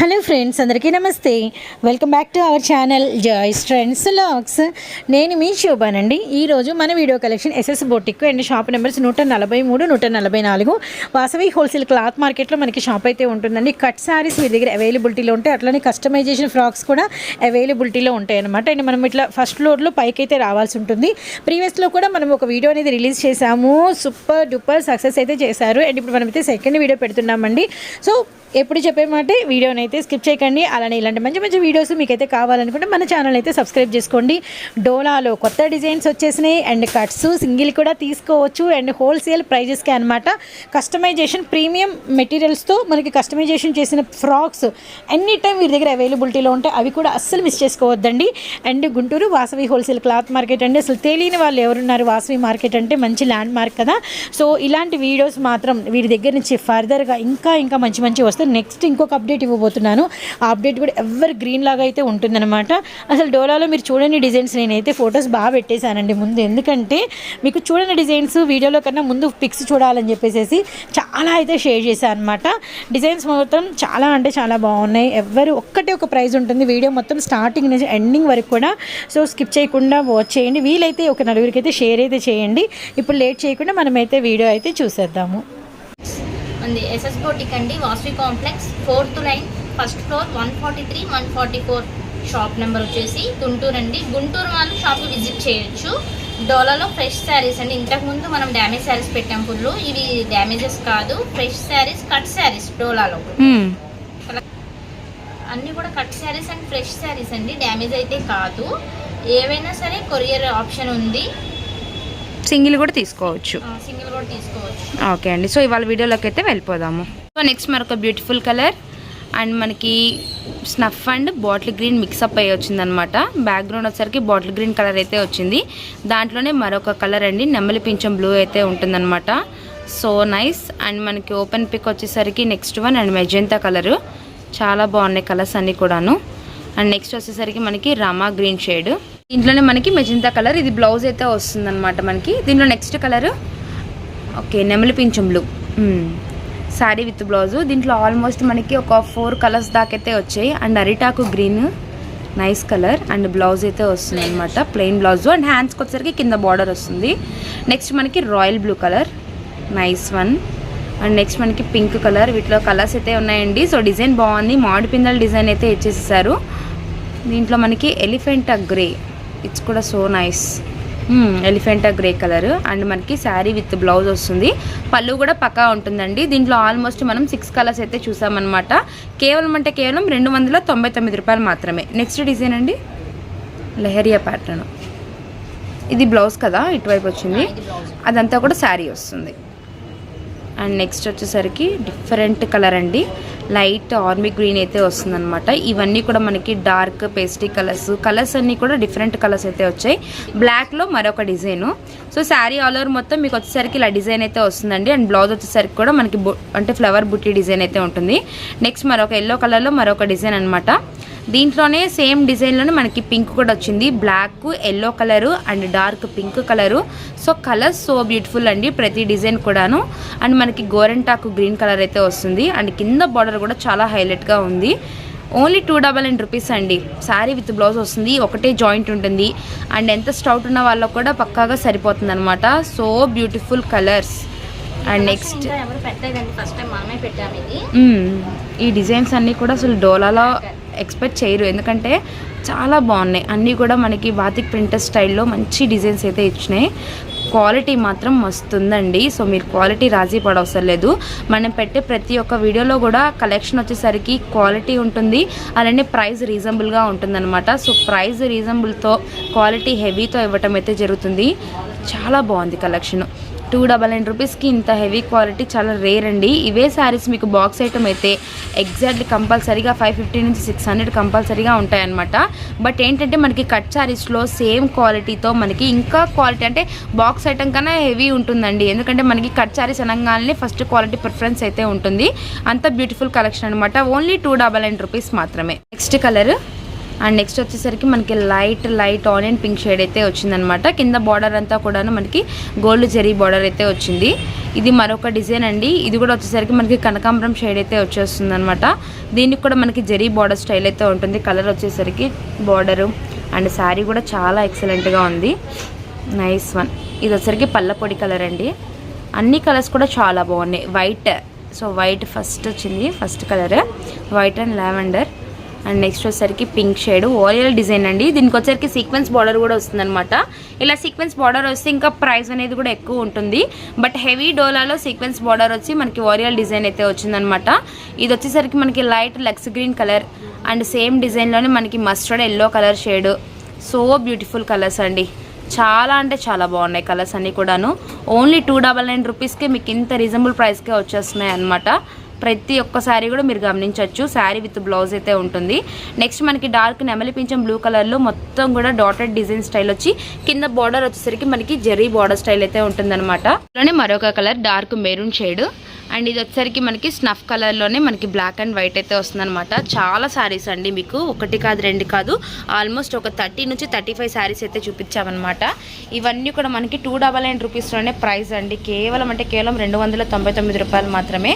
Hello friends అందరికీ నమస్తే. Welcome back to our channel Joy's trends looks నేను మీ శోభానండి. ఈరోజు మన video collection S S boutique and shop numbers నూట నలభై మూడు నూట నలభై నాలుగు. వాసవి హోల్సేల్ క్లాత్ మార్కెట్లో మనకి షాప్ అయితే ఉంటుందండి. కట్ శారీస్ మీ దగ్గర అవైలబిలిటీలో ఉంటాయి. అట్లనే కస్టమైజేషన్ ఫ్రాక్స్ కూడా అవైలబిలిటీలో ఉంటాయి అనమాట అండ్ మనం ఇట్లా ఫస్ట్ ఫ్లోర్లో పైకి అయితే రావాల్సి ఉంటుంది. ప్రీవియస్లో కూడా మనం ఒక వీడియో అనేది రిలీజ్ చేశాము. సూపర్ డూపర్ సక్సెస్ అయితే చేశారు. అండ్ ఇప్పుడు మనమైతే సెకండ్ వీడియో పెడుతున్నామండి. సో ఎప్పుడు చెప్పే మాట వీడియోని అయితే స్కిప్ చేయకండి. అలానే ఇలాంటి మంచి మంచి వీడియోస్ మీకైతే కావాలనుకుంటే మన ఛానల్ అయితే సబ్స్క్రైబ్ చేసుకోండి. డోలాలో కొత్త డిజైన్స్ వచ్చేసినాయి. అండ్ కట్స్ సింగిల్ కూడా తీసుకోవచ్చు. అండ్ హోల్సేల్ ప్రైజెస్కి అనమాట కస్టమైజేషన్ ప్రీమియం మెటీరియల్స్తో మనకి కస్టమైజేషన్ చేసిన ఫ్రాక్స్ ఎనీ టైం వీరి దగ్గర అవైలబిలిటీలో ఉంటాయి అవి కూడా అస్సలు మిస్ చేసుకోవద్దండి. And Guntur Vasavi wholesale cloth market అండి. అసలు తెలియని వాళ్ళు ఎవరున్నారు? వాసవి మార్కెట్ అంటే మంచి ల్యాండ్ మార్క్ కదా. సో ఇలాంటి వీడియోస్ మాత్రం వీరి దగ్గర నుంచి ఫర్దర్గా ఇంకా ఇంకా మంచి మంచి వస్తాయి. నెక్స్ట్ ఇంకొక అప్డేట్ ఇవ్వబోతున్నాను ఆ అప్డేట్ కూడా ఎవరు గ్రీన్ లాగా అయితే ఉంటుందన్నమాట. అసలు డోలాలో మీరు చూడని డిజైన్స్ నేనైతే ఫొటోస్ బాగా పెట్టేశానండి ముందు. ఎందుకంటే మీకు చూడని డిజైన్స్ వీడియోలో కన్నా ముందు పిక్స్ చూడాలని చెప్పేసి చాలా అయితే షేర్ చేశాను అనమాట డిజైన్స్ మొత్తం చాలా అంటే చాలా బాగున్నాయి. ఎవరు ఒక్కటే ఒక ప్రైజ్ ఉంటుంది. వీడియో మొత్తం స్టార్టింగ్ నుంచి ఎండింగ్ వరకు కూడా. సో స్కిప్ చేయకుండా వాచ్ చేయండి. వీలైతే ఒక నలుగురికి అయితే షేర్ అయితే చేయండి. ఇప్పుడు లేట్ చేయకుండా మనమైతే వీడియో అయితే చూసేద్దాము. ఉంది ఎస్ఎస్ బోటిక్ అండి. Vasavi complex fourth line. First floor one forty three one forty four shop number వచ్చేసి గుంటూరు అండి. గుంటూరు వాళ్ళు షాప్ విజిట్ చేయొచ్చు. డోలాలో ఫ్రెష్ శారీస్ అండి. ఇంతకుముందు మనం డ్యామేజ్ శారీస్ పెట్టాం ఫుల్ ఇవి డ్యామేజెస్ కాదు. ఫ్రెష్ శారీస్ కట్ శారీస్ డోలాలో. అన్నీ కూడా cut saris and fresh saris అండి. డ్యామేజ్ అయితే కాదు. ఏవైనా సరే కొరియర్ ఆప్షన్ ఉంది. సింగిల్ కూడా తీసుకోవచ్చు. సింగిల్ కూడా తీసుకోవచ్చు. ఓకే అండి. సో ఇవాళ వీడియోలోకి అయితే వెళ్ళిపోదాము. సో నెక్స్ట్ మరొక బ్యూటిఫుల్ కలర్. అండ్ మనకి snuff and bottle green mix up అయ్యి వచ్చిందనమాట బ్యాక్గ్రౌండ్ వచ్చేసరికి బాటిల్ గ్రీన్ కలర్ అయితే వచ్చింది. దాంట్లోనే మరొక కలర్ అండి నెమ్మలి పింఛం బ్లూ అయితే ఉంటుందన్నమాట. సో నైస్ అండ్ మనకి ఓపెన్ పిక్ వచ్చేసరికి next one and magenta colour. చాలా బాగున్నాయి కలర్స్ అన్నీ కూడాను. అండ్ నెక్స్ట్ వచ్చేసరికి మనకి రామా గ్రీన్ షేడ్ దీంట్లోనే మనకి మెజెంతా కలర్ ఇది బ్లౌజ్ అయితే వస్తుందన్నమాట మనకి. దీంట్లో నెక్స్ట్ కలర్ ఓకే నెమలి పింఛం బ్లూ శారీ విత్ బ్లౌజు. దీంట్లో ఆల్మోస్ట్ మనకి ఒక ఫోర్ కలర్స్ దాకైతే వచ్చాయి. అండ్ అరిటాకు green nice colour. And blouse అయితే వస్తుంది అనమాట ప్లెయిన్ బ్లౌజ్. అండ్ హ్యాండ్స్కి వచ్చేసరికి కింద బార్డర్ వస్తుంది. నెక్స్ట్ మనకి royal blue colour. Nice one. And next మనకి పింక్ కలర్. వీటిలో కలర్స్ అయితే ఉన్నాయండి. సో డిజైన్ బాగుంది. మామిడి పిందల డిజైన్ అయితే ఇచ్చేసేసారు. దీంట్లో మనకి ఎలిఫెంట్ గ్రే. ఇట్స్ కూడా so nice. Elephanta grey colour. And మనకి శారీ విత్ బ్లౌజ్ వస్తుంది. పళ్ళు కూడా పక్కా ఉంటుందండి. దీంట్లో ఆల్మోస్ట్ మనం సిక్స్ కలర్స్ అయితే చూసామన్నమాట. కేవలం అంటే కేవలం రెండు వందల తొంభై తొమ్మిది రూపాయలు మాత్రమే. నెక్స్ట్ డిజైన్ అండి? లెహరియా ప్యాటర్న్ ఇది బ్లౌజ్ కదా? ఇటువైపు వచ్చింది. అదంతా కూడా శారీ వస్తుంది. అండ్ నెక్స్ట్ వచ్చేసరికి డిఫరెంట్ కలర్ అండి. లైట్ ఆర్మీ గ్రీన్ అయితే వస్తుందన్నమాట. ఇవన్నీ కూడా మనకి డార్క్ పేస్టీ కలర్స్ కలర్స్ అన్నీ కూడా డిఫరెంట్ కలర్స్ అయితే వచ్చాయి. బ్లాక్లో మరొక design. So sari all over మొత్తం మీకు వచ్చేసరికి ఇలా డిజైన్ అయితే వస్తుందండి. అండ్ బ్లౌజ్ వచ్చేసరికి కూడా మనకి బు అంటే ఫ్లవర్ బుట్టి డిజైన్ అయితే ఉంటుంది. నెక్స్ట్ మరొక ఎల్లో కలర్లో మరొక డిజైన్ అనమాట దీంట్లోనే సేమ్ డిజైన్లోనే మనకి పింక్ కూడా వచ్చింది. Black yellow colour and dark pink colour so colours so beautiful అండి ప్రతి డిజైన్ కూడాను. అండ్ మనకి గోరెంటాకు గ్రీన్ కలర్ అయితే వస్తుంది. అండ్ కింద బార్డర్ కూడా చాలా హైలైట్గా ఉంది. Only two double nine rupees అండి. శారీ విత్ బ్లౌజ్ వస్తుంది. ఒకటే జాయింట్ ఉంటుంది. అండ్ ఎంత స్టౌట్ ఉన్న వాళ్ళకు కూడా పక్కాగా సరిపోతుంది అనమాట so beautiful colours and next. ఈ డిజైన్స్ అన్నీ కూడా అసలు డోలాలో ఎక్స్పెక్ట్ చేయరు. ఎందుకంటే చాలా బాగున్నాయి. అన్నీ కూడా మనకి బాతిక్ ప్రింటర్ స్టైల్లో మంచి డిజైన్స్ అయితే ఇచ్చినాయి. క్వాలిటీ మాత్రం మస్తుందండి. సో మీరు క్వాలిటీ రాజీ పడవసరం లేదు. మనం పెట్టే ప్రతి ఒక్క వీడియోలో కూడా కలెక్షన్ వచ్చేసరికి క్వాలిటీ ఉంటుంది. అలానే ప్రైస్ రీజనబుల్గా ఉంటుందన్నమాట. సో ప్రైస్ రీజనబుల్తో క్వాలిటీ హెవీతో ఇవ్వటం అయితే జరుగుతుంది. చాలా బాగుంది కలెక్షన్. టూ డబల్ నైన్ రూపీస్కి ఇంత హెవీ క్వాలిటీ చాలా రేర్ అండి. ఇవే శారీస్ మీకు బాక్స్ ఐటమ్ అయితే ఎగ్జాక్ట్లీ కంపల్సరీగా ఫైవ్ ఫిఫ్టీ నుంచి సిక్స్ హండ్రెడ్ కంపల్సరీగా ఉంటాయన్నమాట. బట్ ఏంటంటే మనకి కట్ శారీస్లో సేమ్ క్వాలిటీతో మనకి ఇంకా క్వాలిటీ అంటే బాక్స్ ఐటమ్ కన్నా హెవీ ఉంటుందండి. ఎందుకంటే మనకి కట్ శారీస్ అనగానే ఫస్ట్ క్వాలిటీ ప్రిఫరెన్స్ అయితే ఉంటుంది. అంత బ్యూటిఫుల్ కలెక్షన్ అనమాట only two double nine rupees మాత్రమే. Next colour? అండ్ నెక్స్ట్ వచ్చేసరికి మనకి light light onion pink shade అయితే వచ్చిందనమాట. కింద బార్డర్ అంతా కూడాను మనకి గోల్డ్ జెరీ బార్డర్ అయితే వచ్చింది. ఇది మరొక డిజైన్ అండి. ఇది కూడా వచ్చేసరికి మనకి కనకాంబరం షేడ్ అయితే వచ్చేస్తుంది అనమాట దీనికి కూడా మనకి జెరీ బార్డర్ స్టైల్ అయితే ఉంటుంది. కలర్ వచ్చేసరికి బార్డరు అండ్ శారీ కూడా చాలా ఎక్సలెంట్గా ఉంది. Nice one. ఇది వచ్చేసరికి పళ్ళ పొడి కలర్ అండి. అన్ని కలర్స్ కూడా చాలా బాగున్నాయి. వైట్. సో వైట్ ఫస్ట్ వచ్చింది. First colour. White and lavender. And next వచ్చేసరికి పింక్ షేడ్ ఓరియల్ డిజైన్ అండి. దీనికి వచ్చేసరికి సీక్వెన్స్ బార్డర్ కూడా వస్తుందన్నమాట. ఇలా సీక్వెన్స్ బార్డర్ వస్తే ఇంకా ప్రైస్ అనేది కూడా ఎక్కువ ఉంటుంది. బట్ హెవీ డోలాలో సీక్వెన్స్ బార్డర్ వచ్చి మనకి ఓరియల్ డిజైన్ అయితే వచ్చిందనమాట ఇది వచ్చేసరికి మనకి light legs green colour and same డిజైన్లోనే మనకి mustard yellow colour shade. So beautiful colours అండి. చాలా అంటే చాలా బాగున్నాయి కలర్స్ అన్నీ కూడాను. ఓన్లీ టూ డబల్ నైన్ రూపీస్కే మీకు ఇంత రీజనబుల్ ప్రైస్కే వచ్చేస్తున్నాయి అనమాట ప్రతి ఒక్క శారీ కూడా మీరు గమనించవచ్చు. శారీ విత్ బ్లౌజ్ అయితే ఉంటుంది. నెక్స్ట్ మనకి డార్క్ నెమలి పింఛం బ్లూ కలర్లో మొత్తం కూడా డాటెడ్ డిజైన్ స్టైల్ వచ్చి కింద బార్డర్ వచ్చేసరికి మనకి జెర్రీ బార్డర్ స్టైల్ అయితే ఉంటుందన్నమాట. అలానే మరొక colour dark maroon shade and ఇది వచ్చేసరికి మనకి స్నఫ్ కలర్లోనే మనకి బ్లాక్ అండ్ వైట్ అయితే వస్తుందన్నమాట. చాలా శారీస్ అండి మీకు. ఒకటి కాదు రెండు కాదు. ఆల్మోస్ట్ ఒక థర్టీ నుంచి థర్టీ ఫైవ్ శారీస్ అయితే చూపించామన్నమాట. ఇవన్నీ కూడా మనకి టూ డబల్ నైన్ రూపీస్లోనే ప్రైస్ అండి. కేవలం అంటే కేవలం రెండు వందల తొంభై తొమ్మిది రూపాయలు మాత్రమే.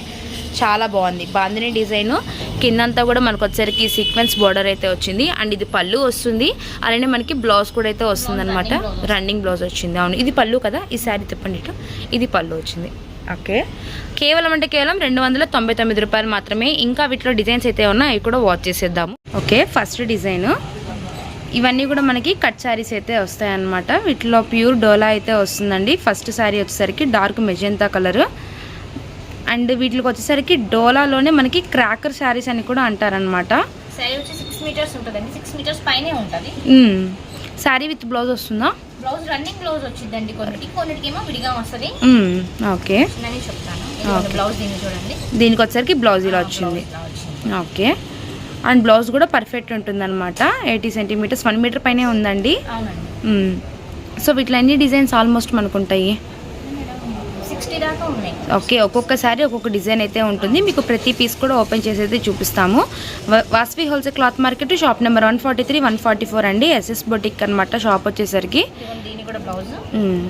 చాలా బాగుంది. బాందిని డిజైన్ కిందంతా కూడా మనకు వచ్చేసరికి సీక్వెన్స్ బార్డర్ అయితే వచ్చింది. అండ్ ఇది పళ్ళు వస్తుంది. అలానే మనకి బ్లౌజ్ కూడా అయితే వస్తుంది అనమాట రన్నింగ్ బ్లౌజ్ వచ్చింది. అవును ఇది పళ్ళు కదా? ఈ శారీ తిప్పండి ఇటు. ఇది పళ్ళు వచ్చింది. ఓకే. కేవలం అంటే కేవలం రెండు వందల తొంభై తొమ్మిది రూపాయలు మాత్రమే. ఇంకా వీటిలో డిజైన్స్ అయితే ఉన్నాయి అవి కూడా వాచ్ చేసేద్దాము. Okay first design. ఇవన్నీ కూడా మనకి కట్ శారీస్ అయితే వస్తాయన్నమాట. వీటిలో ప్యూర్ డోలా అయితే వస్తుందండి. ఫస్ట్ శారీ వచ్చేసరికి డార్క్ మెజెంతా కలర్. అండ్ వీటికి వచ్చేసరికి డోలాలోనే మనకి క్రాకర్ శారీస్ అని కూడా అంటారనమాట శారీ ఉంటుంది. విత్ బ్లౌజ్ వస్తుందా? బ్లౌజ్ రన్నింగ్ బ్లౌజ్ వచ్చిందండి కొన్నిటికి. కొన్నిటికి ఏమో విడిగా వస్తుంది. ఓకే. చెప్తాను. బ్లౌజ్ దీన్ని చూడండి. దీనికి వచ్చేసరికి బ్లౌజ్ ఇలా వచ్చింది. ఓకే. అండ్ బ్లౌజ్ కూడా పర్ఫెక్ట్ ఉంటుందన్నమాట. Eighty centimetres. వన్ మీటర్ పైనే ఉందండి. సో వీటిలో అన్ని డిజైన్స్ ఆల్మోస్ట్ మనకు ఉంటాయి సిక్స్టీ దాకా ఉన్నాయి. ఓకే ఒక్కొక్కసారి ఒక్కొక్క డిజైన్ అయితే ఉంటుంది. మీకు ప్రతి పీస్ కూడా ఓపెన్ చేసి అయితే చూపిస్తాము Vasavi wholesale cloth market shop number one forty three one forty four అండి ఎస్ఎస్ బొటిక్ అనమాట షాప్ వచ్చేసరికి. ఇదిగోండి దీని కూడా బ్లౌజ్. మ్మ్.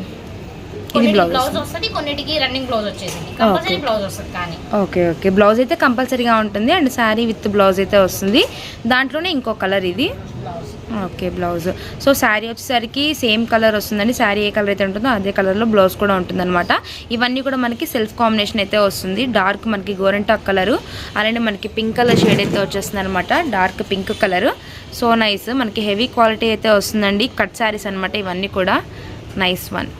ఇది కొన్నిటికి బ్లౌజ్. బ్లౌజ్ వస్తుంది కొన్నిటికి రన్నింగ్ బ్లౌజ్ వచ్చేసింది. Compulsory Okay. బ్లౌజ్ వస్తుంది కానీ. Okay okay. బ్లౌజ్ అయితే కంపల్సరీగా ఉంటుంది అండ్ శారీ విత్ బ్లౌజ్ అయితే వస్తుంది. దాంట్లోనే ఇంకో కలర్ ఇది. Blouse. Okay blouse. So sari వచ్చేసరికి సేమ్ కలర్ వస్తుందండి. శారీ ఏ కలర్ అయితే ఉంటుందో అదే కలర్లో బ్లౌజ్ కూడా ఉంటుందన్నమాట. ఇవన్నీ కూడా మనకి సెల్ఫ్ కాంబినేషన్ అయితే వస్తుంది. డార్క్ మనకి గోరెంటాక్ కలరు. అలానే మనకి పింక్ కలర్ షేడ్ అయితే వచ్చేస్తుంది అనమాట dark pink colour. So nice. మనకి హెవీ క్వాలిటీ అయితే వస్తుందండి. కట్ శారీస్ అనమాట ఇవన్నీ కూడా. Nice one.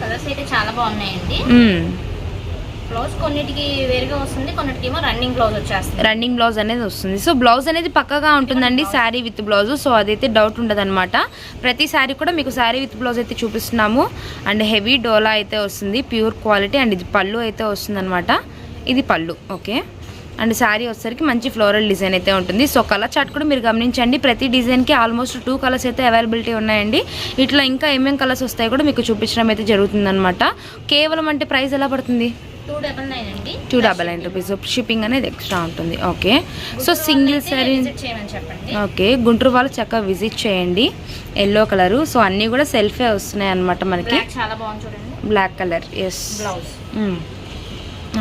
కలర్స్ అయితే చాలా బాగున్నాయండి. బ్లౌజ్ కొన్నిటికి వేరుగా వస్తుంది కొన్నిటికి ఏమో రన్నింగ్ బ్లౌజ్ వచ్చేస్తుంది. రన్నింగ్ బ్లౌజ్ అనేది వస్తుంది. సో బ్లౌజ్ అనేది పక్కగా ఉంటుందండి శారీ విత్ బ్లౌజ్ సో అదైతే డౌట్ ఉండదు ప్రతి శారీ కూడా మీకు శారీ విత్ బ్లౌజ్ అయితే చూపిస్తున్నాము. అండ్ హెవీ డోలా అయితే వస్తుంది ప్యూర్ క్వాలిటీ అండ్ ఇది పళ్ళు అయితే వస్తుంది ఇది పళ్ళు ఓకే అండ్ శారీ వచ్చేసరికి మంచి ఫ్లోరల్ డిజైన్ అయితే ఉంటుంది. సో కలర్ చార్ట్ కూడా మీరు గమనించండి. ప్రతి డిజైన్కి ఆల్మోస్ట్ టూ కలర్స్ అయితే అవైలబిలిటీ ఉన్నాయండి. ఇట్లా ఇంకా ఏమేం కలర్స్ వస్తాయో కూడా మీకు చూపించడం అయితే జరుగుతుందన్నమాట. కేవలం అంటే ప్రైస్ ఎలా పడుతుంది? టూ డబల్ నైన్ అండి. Two double nine rupees shipping అనేది ఎక్స్ట్రా ఉంటుంది. Okay so single sari okay Guntur వాళ్ళు చక్కగా విజిట్ చేయండి. ఎల్లో కలరు సో అన్నీ కూడా సెల్ఫే వస్తున్నాయి అనమాట మనకి. బ్లాక్ చాలా బాగుంది చూడండి. Black colour yes blouse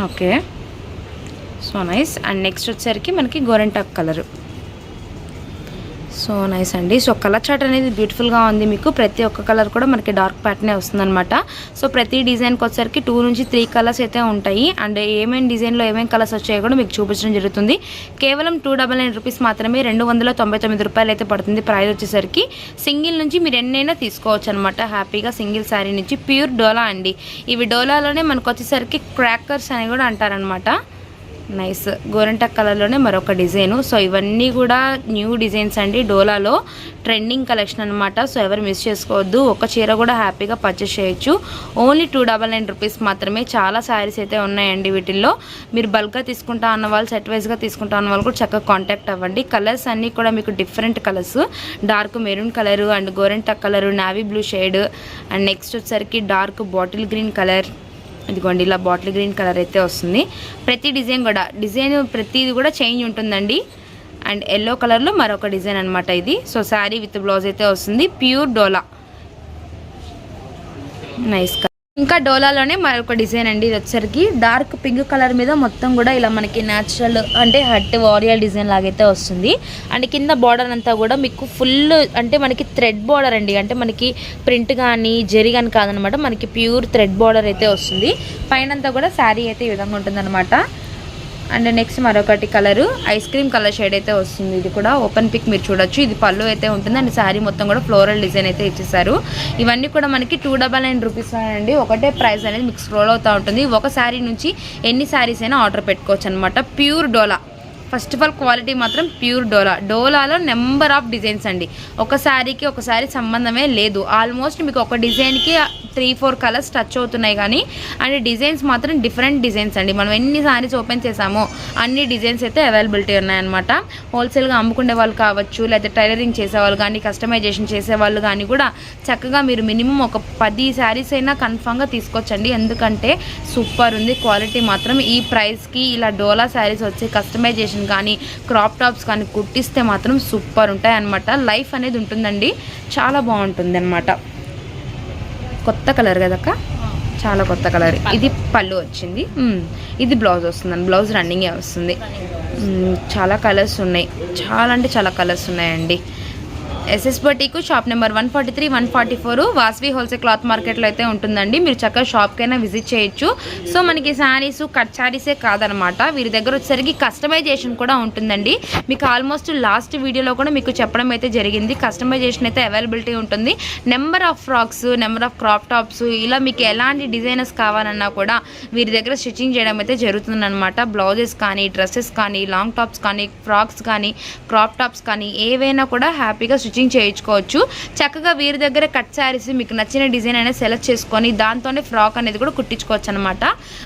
okay so nice and next వచ్చేసరికి మనకి గోరెంటాక్ కలర్ సో నైస్ అండి. సో కలర్ చార్ట్ అనేది బ్యూటిఫుల్గా ఉంది మీకు. ప్రతి ఒక్క కలర్ కూడా మనకి డార్క్ ప్యాటర్నే వస్తుందన్నమాట. సో ప్రతి డిజైన్కి వచ్చేసరికి టూ నుంచి త్రీ కలర్స్ అయితే ఉంటాయి. అండ్ ఏమేమి డిజైన్లో ఏమేమి కలర్స్ వచ్చాయో కూడా మీకు చూపించడం జరుగుతుంది. కేవలం టూ డబల్ నైన్ రూపీస్ మాత్రమే రెండు వందల తొంభై తొమ్మిది రూపాయలు అయితే పడుతుంది ప్రైస్ వచ్చేసరికి. సింగిల్ నుంచి మీరు ఎన్నైనా తీసుకోవచ్చు అనమాట హ్యాపీగా సింగిల్ శారీ నుంచి. ప్యూర్ డోలా అండి. ఇవి డోలాలోనే మనకు వచ్చేసరికి క్రాకర్స్ అని కూడా అంటారనమాట నైస్. గోరంట కలర్లోనే మరొక డిజైను. సో ఇవన్నీ కూడా న్యూ డిజైన్స్ అండి. డోలాలో ట్రెండింగ్ కలెక్షన్ అనమాట సో ఎవరు మిస్ చేసుకోవద్దు. ఒక చీర కూడా హ్యాపీగా పర్చేస్ చేయొచ్చు. Only two double nine rupees మాత్రమే. చాలా శారీస్ అయితే ఉన్నాయండి వీటిల్లో. మీరు బల్క్గా తీసుకుంటా అన్న వాళ్ళు సెట్ వైజ్గా తీసుకుంటా అన్న వాళ్ళు కూడా చక్కగా కాంటాక్ట్ అవ్వండి. కలర్స్ అన్నీ కూడా మీకు different colours. Dark maroon colour and గోరెంటక్ colour navy blue shade. And next వచ్చేసరికి డార్క్ బాటిల్ గ్రీన్ కలర్. ఇదిగోండి ఇలా బాటిల్ గ్రీన్ కలర్ అయితే వస్తుంది. ప్రతి డిజైన్ కూడా డిజైన్ ప్రతిది కూడా చేంజ్ ఉంటుందండి. అండ్ ఎల్లో కలర్లో మరొక డిజైన్ అనమాట ఇది. సో శారీ విత్ బ్లౌజ్ అయితే వస్తుంది. ప్యూర్ డోలా. నైస్ ఇంకా డోలాలోనే మరొక డిజైన్ అండి ఇది వచ్చరికి డార్క్ పింక్ కలర్ మీద మొత్తం కూడా ఇలా మనకి న్యాచురల్ అంటే హట్ వారియల్ డిజైన్ లాగైతే వస్తుంది. అండ్ కింద బార్డర్ అంతా కూడా మీకు ఫుల్ అంటే మనకి థ్రెడ్ బార్డర్ అండి. అంటే మనకి ప్రింట్ కానీ జెరీ కానీ కాదనమాట. మనకి ప్యూర్ థ్రెడ్ బార్డర్ అయితే వస్తుంది. పైన అంతా కూడా శారీ అయితే ఈ విధంగా ఉంటుందన్నమాట. అండ్ నెక్స్ట్ మరొకటి colour. Ice cream colour shade అయితే వస్తుంది. ఇది కూడా ఓపెన్ పిక్ మీరు చూడొచ్చు. ఇది పళ్ళు అయితే ఉంటుంది. అండ్ శారీ మొత్తం కూడా ఫ్లోరల్ డిజైన్ అయితే ఇచ్చేసారు. ఇవన్నీ కూడా మనకి టూ డబల్ నైన్ రూపీస్ అండి. ఒకటే ప్రైస్ అనేది మీకు స్క్రోల్ అవుతూ ఉంటుంది. ఒక శారీ నుంచి ఎన్ని శారీస్ అయినా ఆర్డర్ పెట్టుకోవచ్చు అనమాట pure dola. First of all quality మాత్రం ప్యూర్ డోలా. డోలాలో నెంబర్ ఆఫ్ డిజైన్స్ అండి. ఒక శారీకి ఒక శారీ సంబంధమే లేదు. ఆల్మోస్ట్ మీకు ఒక డిజైన్కి త్రీ ఫోర్ కలర్స్ టచ్ అవుతున్నాయి కానీ అండ్ డిజైన్స్ మాత్రం డిఫరెంట్ డిజైన్స్ అండి. మనం ఎన్ని శారీస్ ఓపెన్ చేసామో అన్ని డిజైన్స్ అయితే అవైలబిలిటీ ఉన్నాయన్నమాట. హోల్సేల్గా అమ్ముకునే వాళ్ళు కావచ్చు లేకపోతే టైలరింగ్ చేసేవాళ్ళు కానీ కస్టమైజేషన్ చేసేవాళ్ళు కానీ కూడా చక్కగా మీరు మినిమం ఒక పది శారీస్ అయినా కన్ఫామ్గా తీసుకోవచ్చండి. ఎందుకంటే సూపర్ ఉంది క్వాలిటీ మాత్రం ఈ ప్రైస్కి ఇలా డోలా శారీస్ వచ్చి కస్టమైజేషన్ కానీ క్రాప్ టాప్స్ కానీ కుట్టిస్తే మాత్రం సూపర్ ఉంటాయి అనమాట లైఫ్ అనేది ఉంటుందండి. చాలా బాగుంటుంది అనమాట కొత్త కలర్ కదక్క చాలా కొత్త కలర్. ఇది పళ్ళు వచ్చింది. ఇది బ్లౌజ్ వస్తుందండి. బ్లౌజ్ రన్నింగే వస్తుంది. చాలా కలర్స్ ఉన్నాయి. చాలా అంటే చాలా కలర్స్ ఉన్నాయండి. ఎస్ఎస్బటీకు shop number one forty three one forty four Vasavi wholesale cloth మార్కెట్లో అయితే ఉంటుందండి. మీరు చక్కగా షాప్కైనా విజిట్ చేయొచ్చు. సో మనకి శారీస్ కట్ శారీసే కాదనమాట. వీరి దగ్గర వచ్చేసరికి కస్టమైజేషన్ కూడా ఉంటుందండి. మీకు ఆల్మోస్ట్ లాస్ట్ వీడియోలో కూడా మీకు చెప్పడం అయితే జరిగింది. కస్టమైజేషన్ అయితే అవైలబిలిటీ ఉంటుంది. Number of frocks number of crop tops ఇలా మీకు ఎలాంటి డిజైనర్స్ కావాలన్నా కూడా వీరి దగ్గర స్టిచ్చింగ్ చేయడం అయితే జరుగుతుందన్నమాట. బ్లౌజెస్ కానీ డ్రెస్సెస్ కానీ లాంగ్ టాప్స్ కానీ ఫ్రాక్స్ కానీ క్రాప్ టాప్స్ కానీ ఏవైనా కూడా హ్యాపీగా స్టిచ్చింగ్ చేయించుకోవచ్చు. చక్కగా వీరి దగ్గర కట్ శారీస్ మీకు నచ్చిన డిజైన్ అనేది సెలెక్ట్ చేసుకొని దాంతోనే ఫ్రాక్ అనేది కూడా కుట్టించుకోవచ్చు అనమాట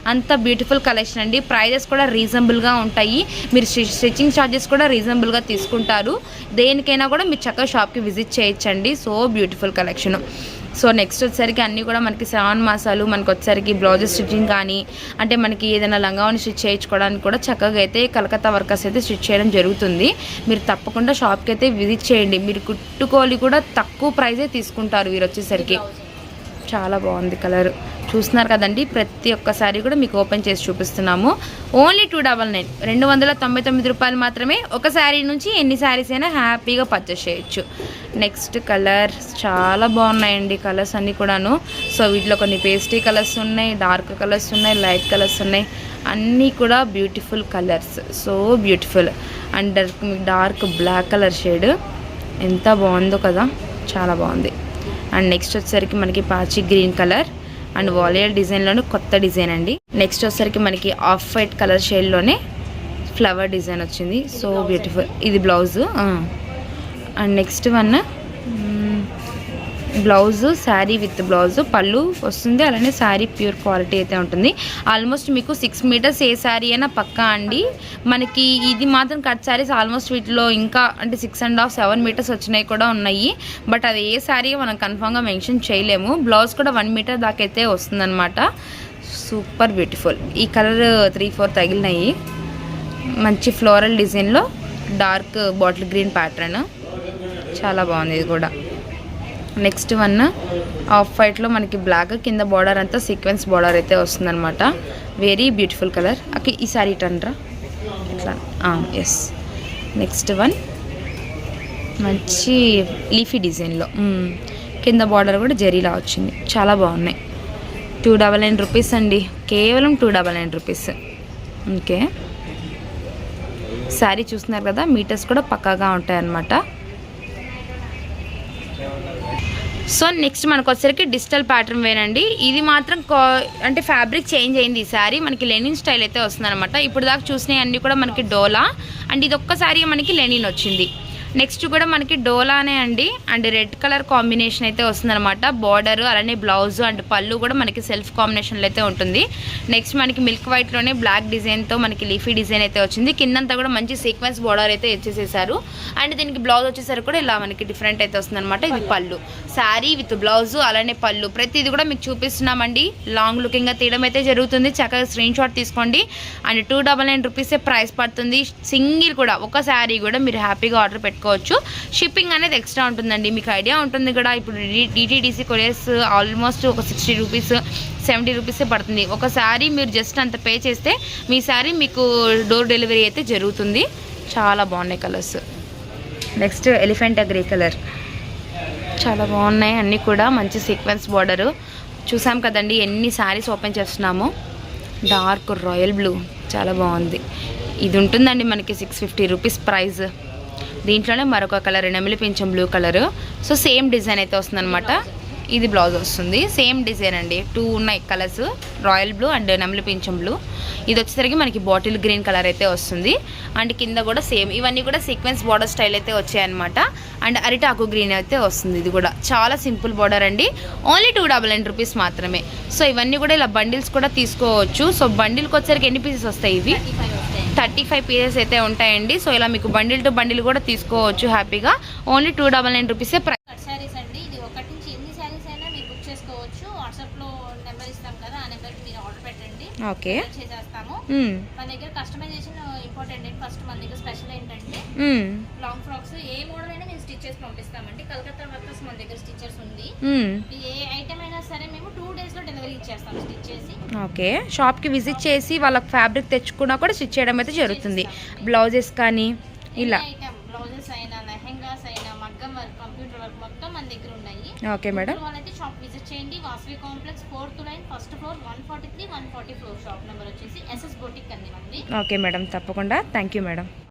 అంత బ్యూటిఫుల్ కలెక్షన్ అండి. ప్రైజెస్ కూడా రీజనబుల్గా ఉంటాయి. మీరు స్టిచ్చింగ్ ఛార్జెస్ కూడా రీజనబుల్గా తీసుకుంటారు. దేనికైనా కూడా మీరు చక్కగా షాప్కి విజిట్ చేయొచ్చండి. So beautiful collection. So next వచ్చేసరికి అన్నీ కూడా మనకి సెవెన్ మాసాలు మనకి వచ్చేసరికి బ్లౌజెస్ స్టిచ్చింగ్ కానీ అంటే మనకి ఏదైనా లంగావని స్టిచ్ చేయించుకోవడానికి కూడా చక్కగా అయితే కలకత్తా వర్కర్స్ అయితే స్టిచ్ చేయడం జరుగుతుంది. మీరు తప్పకుండా షాప్కి అయితే విజిట్ చేయండి. మీరు కుట్టుకోలి కూడా తక్కువ ప్రైజే తీసుకుంటారు వీరు వచ్చేసరికి. చాలా బాగుంది కలర్ చూస్తున్నారు కదండి. ప్రతి ఒక్కసారి కూడా మీకు ఓపెన్ చేసి చూపిస్తున్నాము. Only two double nine. రెండు వందల తొంభై తొమ్మిది రూపాయలు మాత్రమే ఒక శారీ నుంచి ఎన్ని శారీస్ అయినా హ్యాపీగా పర్చేస్ చేయొచ్చు. నెక్స్ట్ కలర్స్ చాలా బాగున్నాయండి కలర్స్ అన్నీ కూడాను. సో వీటిలో కొన్ని పేస్టీ కలర్స్ ఉన్నాయి డార్క్ కలర్స్ ఉన్నాయి లైట్ కలర్స్ ఉన్నాయి. అన్నీ కూడా beautiful colours so beautiful and dark black colour shade ఎంత బాగుందో కదా. చాలా బాగుంది. అండ్ నెక్స్ట్ వచ్చేసరికి మనకి పాచి గ్రీన్ కలర్ అండ్ వాలియర్ డిజైన్లోనే కొత్త డిజైన్ అండి. నెక్స్ట్ వచ్చేసరికి మనకి ఆఫ్ వైట్ కలర్ షేడ్లోనే ఫ్లవర్ డిజైన్ వచ్చింది. So beautiful. ఇది blouse. And next one blouse sari with blouse పళ్ళు వస్తుంది. అలానే శారీ ప్యూర్ క్వాలిటీ అయితే ఉంటుంది. ఆల్మోస్ట్ మీకు సిక్స్ మీటర్స్ ఏ శారీ అయినా పక్కా అండి. మనకి ఇది మాత్రం కట్ శారీస్ ఆల్మోస్ట్ వీటిలో ఇంకా అంటే six and half seven metres వచ్చినాయి కూడా ఉన్నాయి. బట్ అది ఏ శారీ మనం కన్ఫామ్గా మెన్షన్ చేయలేము. బ్లౌజ్ కూడా వన్ మీటర్ దాకా అయితే వస్తుందన్నమాట. Super beautiful. ఈ కలర్ త్రీ ఫోర్ తగిలినాయి. మంచి ఫ్లోరల్ డిజైన్లో డార్క్ బాటిల్ గ్రీన్ ప్యాటర్న్. చాలా బాగుంది ఇది కూడా. నెక్స్ట్ వన్ ఆఫ్ వైట్లో మనకి బ్లాక్ కింద బార్డర్ అంతా సీక్వెన్స్ బార్డర్ అయితే వస్తుందన్నమాట. వెరీ బ్యూటిఫుల్ కలర్ ఓకే ఈ సారీ టన్రా ఇట్లా. ఎస్ నెక్స్ట్ వన్ మంచి లీఫీ డిజైన్లో hmm. కింద బార్డర్ కూడా జరీలా వచ్చింది. చాలా బాగున్నాయి. టూ డబల్ నైన్ రూపీస్ అండి. కేవలం two double nine rupees okay sari చూస్తున్నారు కదా మీటర్స్ కూడా పక్కాగా ఉంటాయన్నమాట. సో నెక్స్ట్ మనకు వచ్చేసరికి డిజిటల్ ప్యాటర్న్ వేనండి. ఇది మాత్రం కా- అంటే ఫ్యాబ్రిక్ చేంజ్ అయింది ఈ మనకి లెనిన్ స్టైల్ అయితే వస్తుంది అనమాట ఇప్పుడు దాకా చూసినవి అన్నీ కూడా మనకి డోలా. అండ్ ఇది ఒక్కసారి మనకి లెనిన్ వచ్చింది. నెక్స్ట్ కూడా మనకి డోలానే అండి. అండ్ రెడ్ కలర్ కాంబినేషన్ అయితే వస్తుందన్నమాట. బార్డర్ అలానే బ్లౌజ్ అండ్ పళ్ళు కూడా మనకి సెల్ఫ్ కాంబినేషన్లో అయితే ఉంటుంది. నెక్స్ట్ మనకి మిల్క్ వైట్లోనే బ్లాక్ డిజైన్తో మనకి లీఫీ డిజైన్ అయితే వచ్చింది. కిందంతా కూడా మంచి సీక్వెన్స్ బార్డర్ అయితే ఇచ్చేసేసారు. అండ్ దీనికి బ్లౌజ్ వచ్చేసరికి కూడా ఇలా మనకి డిఫరెంట్ అయితే వస్తుందన్నమాట. ఇది పళ్ళు. శారీ విత్ బ్లౌజ్ అలానే పళ్ళు. ప్రతిది కూడా మీకు చూపిస్తున్నామండి. లాంగ్ లుకింగ్గా తీయడం అయితే జరుగుతుంది. చక్కగా స్క్రీన్ షాట్ తీసుకోండి. అండ్ టూ డబల్ నైన్ రూపీసే ప్రైస్ పడుతుంది. సింగిల్ కూడా ఒక శారీ కూడా మీరు హ్యాపీగా ఆర్డర్ పెట్టుకోవచ్చు. షిప్పింగ్ అనేది ఎక్స్ట్రా ఉంటుందండి. మీకు ఐడియా ఉంటుంది కూడా ఇప్పుడు డిటీడీసీ కొరియర్స్ ఆల్మోస్ట్ ఒక సిక్స్టీ రూపీస్ సెవెంటీ రూపీసే పడుతుంది. ఒక శారీ మీరు జస్ట్ అంత పే చేస్తే మీ శారీ మీకు డోర్ డెలివరీ అయితే జరుగుతుంది. చాలా బాగున్నాయి colours next elephant grey colour చాలా బాగున్నాయి. అన్నీ కూడా మంచి సీక్వెన్స్ బార్డరు చూసాం కదండి ఎన్ని శారీస్ ఓపెన్ చేస్తున్నాము. డార్క్ రాయల్ బ్లూ చాలా బాగుంది. ఇది ఉంటుందండి మనకి సిక్స్ ఫిఫ్టీ రూపీస్ ప్రైస్ దీంట్లోనే మరొక కలర్ నెమిలి పింఛం blue colour. So same design అయితే వస్తుందన్నమాట. ఇది బ్లౌజ్ వస్తుంది. సేమ్ డిజైన్ అండి. టూ ఉన్నాయి కలర్స్. రాయల్ బ్లూ అండ్ నెమలి పింఛం బ్లూ. ఇది వచ్చేసరికి మనకి బాటిల్ గ్రీన్ కలర్ అయితే వస్తుంది. అండ్ కింద కూడా సేమ్. ఇవన్నీ కూడా సీక్వెన్స్ బార్డర్ స్టైల్ అయితే వచ్చాయన్నమాట. అండ్ అరిటాకు గ్రీన్ అయితే వస్తుంది ఇది కూడా. చాలా సింపుల్ బార్డర్ అండి. Only two double nine rupees మాత్రమే. సో ఇవన్నీ కూడా ఇలా బండిల్స్ కూడా తీసుకోవచ్చు. సో బండిల్కి వచ్చేసరికి ఎన్ని పీసెస్ వస్తాయి ఇవి? థర్టీ ఫైవ్ పీసెస్ అయితే ఉంటాయండి. సో ఇలా మీకు బండిల్ టు బండిల్ కూడా తీసుకోవచ్చు హ్యాపీగా. ఓన్లీ టూ డబల్ నైన్ రూపీసే ప్రైస్. శారీస్ అండి. ఇది ఒకటి నుంచి ఎన్ని శారీస్ అయినా మీరు బుక్ చేసుకోవచ్చు. వాట్సాప్లో నెంబర్ ఇస్తాం కదా ఆ నెంబర్కి మీరు ఆర్డర్ పెట్టండి. ఓకే. చేసేస్తాము మన దగ్గర కస్టమైజేషన్ ఇంపార్టెంట్ అండి. ఫస్ట్ మన దగ్గర స్పెషల్ ఏంటంటే లాంగ్ ఫ్రాక్స్ ఏ మోడల్ అయినా మేము స్టిచ్ చేసి పంపిస్తామండి. కలకత్తా వర్కర్స్ మన దగ్గర స్టిచ్చర్స్ ఉంది. ఏ ఐటమ్ అయినా సరే మేము టూ డేస్లో డెలివరీ ఇచ్చేస్తాం స్టిచ్ చేసి ఓకే షాప్కి విజిట్ చేసి వాళ్ళకి ఫ్యాబ్రిక్ తెచ్చుకున్నా కూడా స్టిచ్ చేయడం అయితే జరుగుతుంది. బ్లౌజెస్ కానీ ఇలా. బ్లౌజెస్ అయినా లెహెంగాస్ అయినా మగ్గం వర్క్ కంప్యూటర్ వర్క్ మొత్తం మన దగ్గర ఉన్నాయి. ఓకే మేడం వాళ్ళైతే షాప్ విజిట్ చేయండి. Vasavi complex fourth line first floor one forty three one forty four shop number వచ్చేసి ఎస్ఎస్ బోటిక్ అండి మంది ఓకే మేడం తప్పకుండా. Thank you madam.